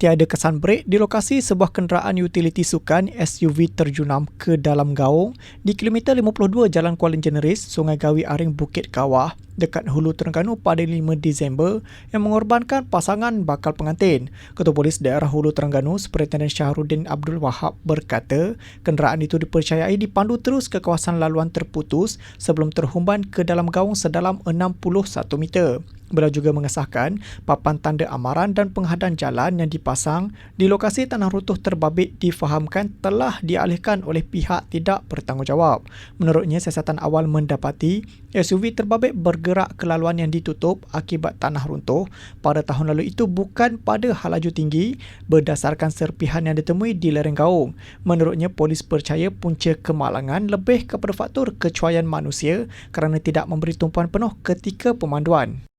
Tiada kesan brek di lokasi sebuah kenderaan utiliti sukan SUV terjunam ke dalam gaung di kilometer 52 Jalan Kuala Jeneris, Sungai Gawi Aring, Bukit Kawah dekat Hulu Terengganu pada 5 Disember yang mengorbankan pasangan bakal pengantin. Ketua Polis Daerah Hulu Terengganu, Superintendent Syahrudin Abdul Wahab berkata, kenderaan itu dipercayai dipandu terus ke kawasan laluan terputus sebelum terhumban ke dalam gaung sedalam 61 meter. Beliau juga mengesahkan papan tanda amaran dan penghadang jalan yang dipasang di lokasi tanah runtuh terbabit difahamkan telah dialihkan oleh pihak tidak bertanggungjawab. Menurutnya, siasatan awal mendapati SUV terbabit bergerak ke laluan yang ditutup akibat tanah runtuh pada tahun lalu itu bukan pada halaju tinggi berdasarkan serpihan yang ditemui di lereng gaung. Menurutnya, polis percaya punca kemalangan lebih kepada faktor kecuaian manusia kerana tidak memberi tumpuan penuh ketika pemanduan.